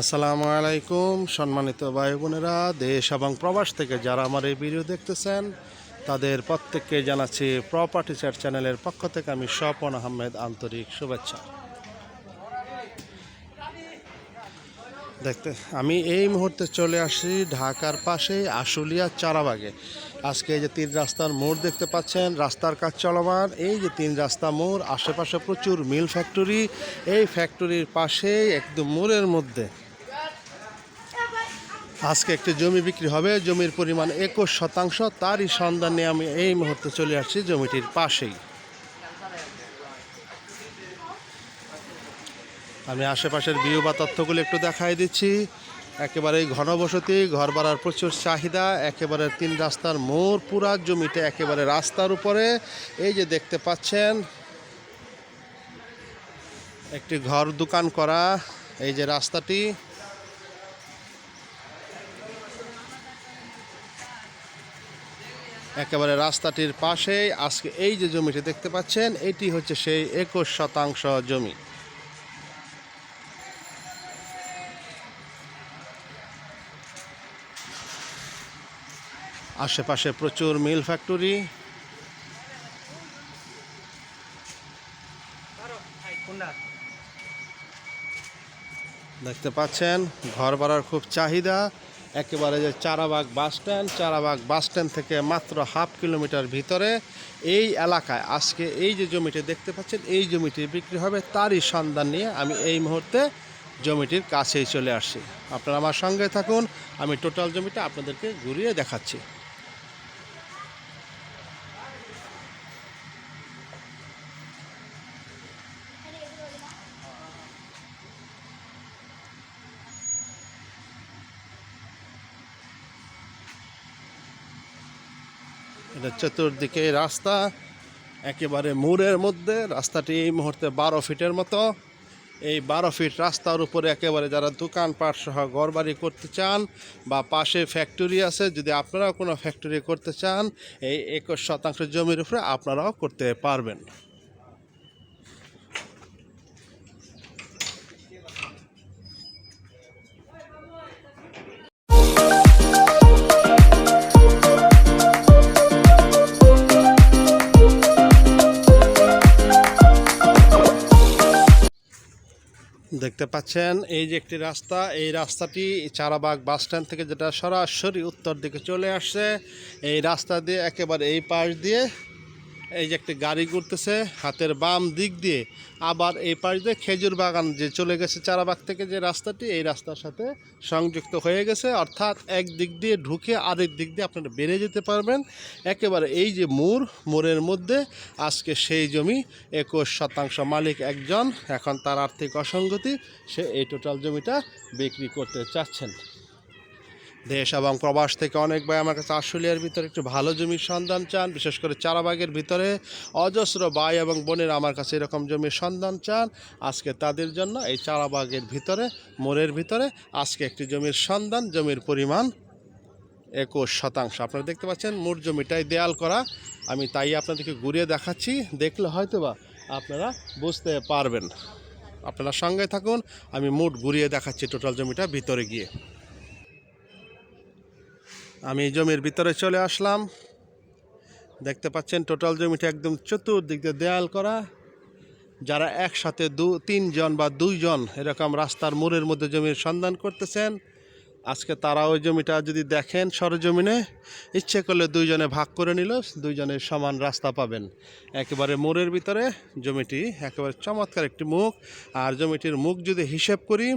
আসসালামু আলাইকুম, সম্মানিত ভাই বোনেরা, দেশ এবং প্রবাস থেকে যারা আমার এই ভিডিও দেখতেছেন, তাদের প্রত্যেককে জানাচ্ছি প্রপার্টি চার চ্যানেলের পক্ষ থেকে আমি স্বপন আহমেদ আন্তরিক শুভেচ্ছা। দেখতে, আমি এই মুহূর্তে চলে আসি ঢাকার পাশেই আশুলিয়া চারাবাগে। আজকে যে তিন রাস্তার মোড় দেখতে পাচ্ছেন, রাস্তার কাজ চলমান। এই যে তিন রাস্তা মোড়, আশেপাশে প্রচুর মিল ফ্যাক্টরি। এই ফ্যাক্টরির পাশেই একদম মোড়ের মধ্যে আজকে একটি জমি বিক্রি হবে। জমির পরিমাণ একুশ শতাংশ। তারই সন্ধান নিয়ে আমি এই মুহূর্তে চলে আসছি জমিটির পাশেই। আমি আশেপাশের ভিউ বা তথ্যগুলো একটু দেখাই দিচ্ছি। একেবারে ঘনবসতি, ঘর বাড়ার প্রচুর চাহিদা, একেবারে তিন রাস্তার মোড়, পুরা জমিটা একেবারে রাস্তার উপরে। এই যে দেখতে পাচ্ছেন, একটি ঘর দোকান করা, এই যে রাস্তাটি। একেবারে রাস্তাটির পাশেই আজকে এই যে জমিটি দেখতে পাচ্ছেন, এটি হচ্ছে সেই একুশ শতাংশ জমি। আশেপাশে প্রচুর মিল ফ্যাক্টরি। দেখতে পাচ্ছেন, ঘর ভাড়ার খুব চাহিদা। একেবারে যে Charabag bus stand, Charabag bus stand থেকে মাত্র হাফ কিলোমিটার ভিতরে এই এলাকায় আজকে এই যে জমিটি দেখতে পাচ্ছেন, এই জমিটি বিক্রি হবে তারই সন্ধান নিয়ে আমি এই মুহূর্তে জমিটির কাছেই চলে আসছি। আপনারা আমার সঙ্গে থাকুন, আমি টোটাল জমিটা আপনাদেরকে ঘুরিয়ে দেখাচ্ছি। এটা চতুর্দিকে রাস্তা, একেবারে মোড়ের মধ্যে, রাস্তাটি এই মুহূর্তে বারো ফিটের মতো। এই বারো ফিট রাস্তার উপরে একেবারে যারা দোকানপাট সহ ঘরবাড়ি করতে চান বা পাশে ফ্যাক্টরি আছে, যদি আপনারাও কোনো ফ্যাক্টরি করতে চান, এই একুশ শতাংশ জমির উপরে আপনারাও করতে পারবেন। দেখতে পাচ্ছেন, এই যে একটি রাস্তা, এই রাস্তাটি চারাবাগ বাস স্ট্যান্ড থেকে যেটা সরাসরি উত্তর দিকে চলে আসছে। এই রাস্তা দিয়ে একেবারে এই পাশ দিয়ে এই যে একটি গাড়ি ঘুরতেছে, হাতের বাম দিক দিয়ে আবার এই পাশ দিয়ে খেজুর বাগান যে চলে গেছে চারাবাগ থেকে যে রাস্তাটি, এই রাস্তার সাথে সংযুক্ত হয়ে গেছে। অর্থাৎ এক দিক দিয়ে ঢুকে আরেক দিক দিয়ে আপনারা বেড়ে যেতে পারবেন। একেবারে এই যে মোড় মোড়ের মধ্যে আজকে সেই জমি একুশ শতাংশ মালিক একজন, এখন তার আর্থিক অসঙ্গতি, সে এই টোটাল জমিটা বিক্রি করতে চাচ্ছেন। দেশ এবং প্রবাস থেকে অনেক ভাই আমার কাছে আশুলিয়ার ভিতরে একটু ভালো জমির সন্ধান চান, বিশেষ করে চারাবাগের ভিতরে অজস্র ভাই এবং বোনের আমার কাছে এরকম জমির সন্ধান চান। আজকে তাদের জন্য এই চারাবাগের ভিতরে, মোড়ের ভিতরে আজকে একটি জমির সন্ধান, জমির পরিমাণ একুশ শতাংশ। আপনারা দেখতে পাচ্ছেন মোট জমিটাই দেয়াল করা। আমি তাই আপনাদেরকে ঘুরিয়ে দেখাচ্ছি, দেখলে হয়তো বা আপনারা বুঝতে পারবেন। আপনারা সঙ্গে থাকুন, আমি মোট ঘুরিয়ে দেখাচ্ছি টোটাল জমিটা ভিতরে গিয়ে। আমি জমির ভিতরে চলে আসলাম। দেখতে পাচ্ছেন টোটাল জমিটা একদম চতুর্দিক দিয়ে দেয়াল করা। যারা একসাথে দু, তিনজন বা দুইজন এরকম রাস্তার মোড়ের মধ্যে জমির সন্ধান করতেছেন, আজকে তারা ওই জমিটা যদি দেখেন সরজমিনে, ইচ্ছে করলে দুইজনে ভাগ করে নিল দুইজনের সমান রাস্তা পাবেন। একেবারে মোড়ের ভিতরে জমিটি একেবারে চমৎকার একটি মুখ। আর জমিটির মুখ যদি হিসেব করি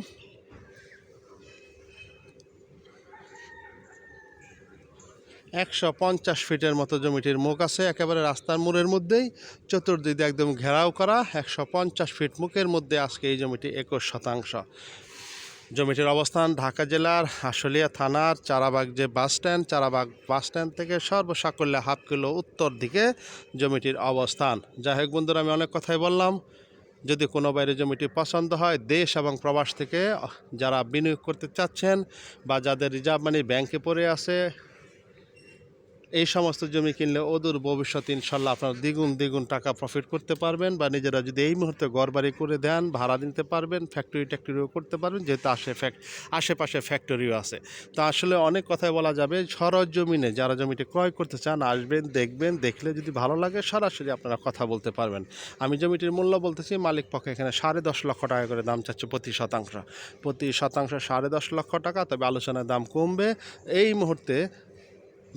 একশো পঞ্চাশ ফিটের মতো জমিটির মুখ আছে, একেবারে রাস্তার মোড়ের মধ্যেই। চতুর্দিকে একদম ঘেরাও করা, একশো পঞ্চাশ ফিট মুখের মধ্যে আজকে এই জমিটি একুশ শতাংশ। জমিটির অবস্থান ঢাকা জেলার আশুলিয়া থানার চারাবাগ যে bus stand, Charabag bus stand থেকে সর্বসাকল্যে হাফ কিলো উত্তর দিকে জমিটির অবস্থান। যাই হোক বন্ধুরা, আমি অনেক কথাই বললাম। যদি কোনো বাইরে জমিটি পছন্দ হয়, দেশ এবং প্রবাস থেকে যারা বিনিয়োগ করতে চাচ্ছেন বা যাদের রিজার্ভ মানি ব্যাংকে পড়ে আছে এই সমস্ত জমি কিনলে অদূর ভবিষ্যতে ইনশাল্লাহ আপনারা দ্বিগুণ দ্বিগুণ টাকা প্রফিট করতে পারবেন বা নিজেরা যদি এই মুহূর্তে ঘর বাড়ি করে দেন, ভাড়া দিতে পারবেন ফ্যাক্টরি ট্যাক্টরিও করতে পারবেন, যেহেতু আশে আশেপাশে ফ্যাক্টরিও আছে। তো আসলে অনেক কথাই বলা যাবে, সরজ জমিনে যারা জমিটি ক্রয় করতে চান, আসবেন, দেখবেন, দেখলে যদি ভালো লাগে, সরাসরি আপনারা কথা বলতে পারবেন। আমি জমিটির মূল্য বলতেছি, মালিক পক্ষে এখানে সাড়ে দশ লক্ষ টাকা করে দাম চাচ্ছে প্রতি শতাংশ। প্রতি শতাংশ সাড়ে দশ লক্ষ টাকা, তবে আলোচনার দাম কমবে। এই মুহূর্তে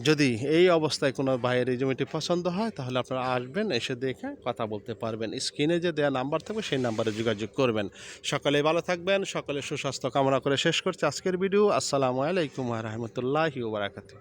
যদি এই অবস্থায় কোনো ভাইয়ের এই জমিটি পছন্দ হয়, তাহলে আপনারা আসবেন, এসে দেখে কথা বলতে পারবেন। স্ক্রিনে যে দেওয়া নাম্বার থাকবে, সেই নাম্বারে যোগাযোগ করবেন। সকালে ভালো থাকবেন, সকালে সুস্বাস্থ্য কামনা করে শেষ করছি আজকের ভিডিও। আসসালামু আলাইকুম রহমতুল্লাহি ওবরাকাতু